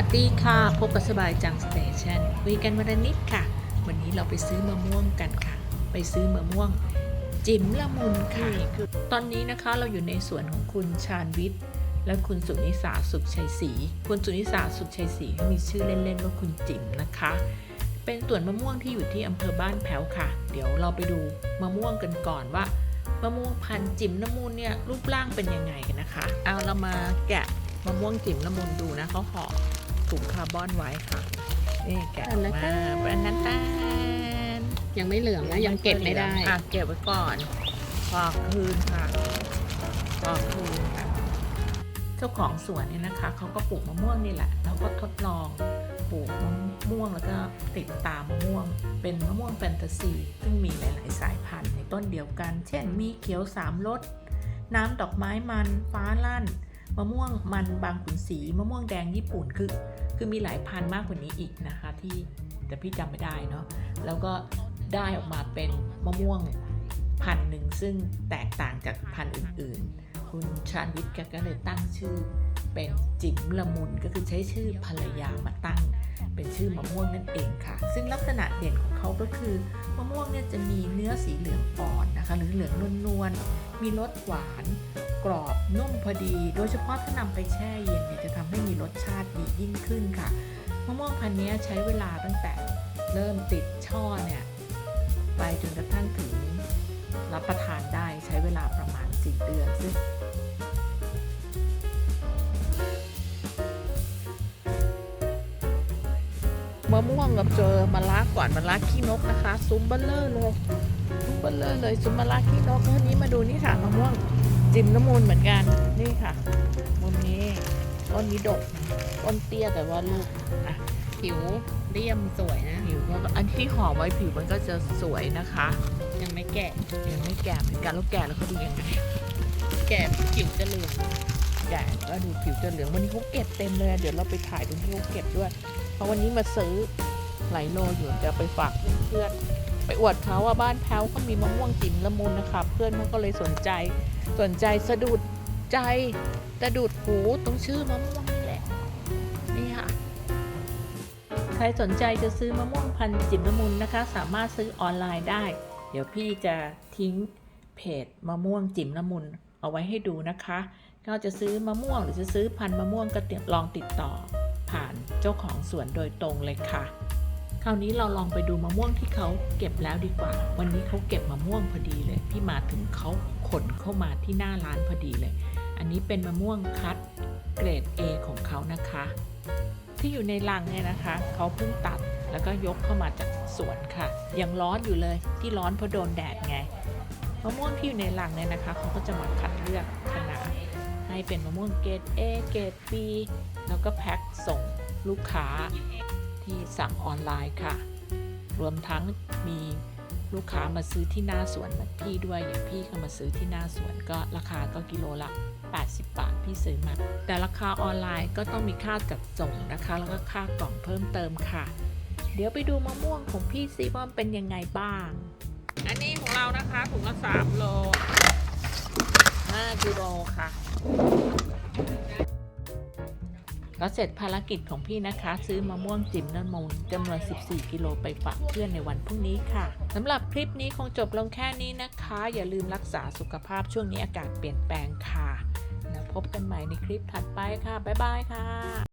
วัสดีค่ะ พบกับสบายจังสเตชันคุยกันวันนิดค่ะ วันนี้เราไปซื้อมะม่วงกันค่ะ ไปซื้อมะม่วง จิ๋มละมุนค่ะ ตอนนี้นะคะเราอยู่ในสวนของคุณชาญวิทย์ และคุณสุนิสาสุขชัยศรีคุณสุนิสาสุขชัยศรีมีชื่อเล่นๆว่าคุณจิ๋มนะคะ เป็นสวนมะม่วงที่อยู่ที่อำเภอบ้านแพ้วค่ะ เดี๋ยวเราไปดูมะม่วงกันก่อนว่ามะม่วงพันธุ์จิ๋มละมุนเนี่ยรูปร่างเป็นยังไงกันนะคะ เอาเรามาแกะมะม่วงจิ๋มละมุนดูนะเขาห่อ ถุงคาร์บอนไว้ค่ะ นี่แกะออกมาเป็นนั้นตานยังไม่เหลืองนะยังเก็บไม่ได้อะเก็บไว้ก่อนปอกคืนค่ะปอกคืนค่ะ เจ้าของสวนเนี่ยนะคะเขาก็ปลูกมะม่วงนี่แหละ แล้วก็ทดลองปลูกมะม่วงแล้วก็ติดตามมะม่วง เป็นมะม่วงแฟนตาซี ซึ่งมีหลาย ๆ สายพันธุ์ในต้นเดียวกัน เช่น มีเขียวสามรสน้ำดอกไม้มันฟ้าลั่น มะม่วงมันบางขุนศรีมะม่วงแดงญี่ปุ่นคือ คือมีหลายพันมากกว่านี้อีกนะคะที่แต่พี่จำไม่ได้เนาะแล้วก็ได้ออกมาเป็นมะม่วงพันหนึ่งซึ่งแตกต่างจากพันธุ์อื่นๆ คุณชาญวิทย์แกก็เลยตั้งชื่อ เป็นจิ๋มละมุนก็คือใช้ชื่อภรรยามาตั้ง เป็นชื่อมะม่วงนั่นเองค่ะ ซึ่งลักษณะเด่นของเขาก็คือมะม่วงเนี่ยจะมีเนื้อสีเหลืองอ่อนนะคะ หรือเหลืองนวลๆมีรสหวาน กรอบนุ่มพอดี โดยเฉพาะถ้านำไปแช่เย็นเนี่ยจะทำให้มีรสชาติดียิ่งขึ้นค่ะมะม่วงพันธุ์นี้ใช้เวลาตั้งแต่เริ่มติดช่อเนี่ยไปจนกระทั่งถึงรับประทานได้ใช้เวลาประมาณ 4 เดือนซึ่งมะม่วงกับเจอมะระก่อนมะระขี้นกนะคะ ซุ้มเบลเลอร์เลยซุ้มเบลเลอร์เลยซุ้มมะระขี้นกแล้วนี้มาดูนี่ค่ะมะม่วงจิมน้ำมูลเหมือนกันนี่ค่ะมุมนี้ต้นนี้ดกต้นเตี้ยแต่ว่าลูกอะผิวเรียมสวยนะผิวก็อันที่ห่อไว้ผิวมันก็จะสวยนะคะ ยังไม่แก่ ยังไม่แก่เหมือนกันแล้วแก่แล้วเขาดูยังไงแก่ผิวจะเหลืองแก่แล้วดูผิวจะเหลืองวันนี้เขาเก็บเต็มเลยเดี๋ยวเราไปถ่ายตรงที่เขาเก็บด้วย เพราะวันนี้มาซื้อหลายโลอยู่จะไปฝากเพื่อนๆไปอวดเขาว่าบ้านแพ้วเขามีมะม่วงจิ๋มละมุนนะคะเพื่อนเขาก็เลยสนใจสนใจสะดุดใจสะดุดหูตรงชื่อมะม่วงนี่แหละนี่ค่ะใครสนใจจะซื้อมะม่วงพันธุ์จิ๋มละมุนนะคะ สามารถซื้อออนไลน์ได้ เดี๋ยวพี่จะทิ้งเพจมะม่วงจิ๋มละมุนเอาไว้ให้ดูนะคะ ก็จะซื้อมะม่วงหรือจะซื้อพันธุ์มะม่วงก็ลองติดต่อ ผ่านเจ้าของสวนโดยตรงเลยค่ะ คราวนี้เราลองไปดูมะม่วงที่เขาเก็บแล้วดีกว่า วันนี้เขาเก็บมะม่วงพอดีเลย พี่มาถึงเขาขนเข้ามาที่หน้าร้านพอดีเลย อันนี้เป็นมะม่วงคัดเกรด A ของเขานะคะ ที่อยู่ในลังเนี่ยนะคะ เขาเพิ่งตัด แล้วก็ยกเข้ามาจากสวนค่ะ ยังร้อนอยู่เลยที่ร้อนเพราะโดนแดดไงมะม่วงที่อยู่ในลังเนี่ยนะคะเขาก็จะมาคัดเลือกขนาดให้เป็นมะม่วงเกรด A เกรด B แล้วก็แพ็คส่งลูกค้าที่สั่งออนไลน์ค่ะ รวมทั้งมีลูกค้ามาซื้อที่หน้าสวนเหมือนพี่ด้วยอย่างพี่ก็มาซื้อที่หน้าสวนก็ราคาก็กิโลละ 80 บาทพี่ซื้อมา แต่ราคาออนไลน์ก็ต้องมีค่าจัดส่งนะคะ แล้วก็ค่ากล่องเพิ่มเติมค่ะ เดี๋ยวไปดูมะม่วงของพี่ซีว่ามันเป็นยังไงบ้าง อันนี้ของเรานะคะถุงละ3โล5กิโลค่ะ ก็เสร็จภารกิจของพี่นะคะ ซื้อมะม่วงจิ๋มน้ำมูลจำนวน 14 กิโลไปฝากเพื่อนในวันพรุ่งนี้ค่ะสำหรับคลิปนี้คงจบลงแค่นี้นะคะ อย่าลืมรักษาสุขภาพช่วงนี้อากาศเปลี่ยนแปลงค่ะ แล้วพบกันใหม่ในคลิปถัดไปค่ะ บ๊ายบายค่ะ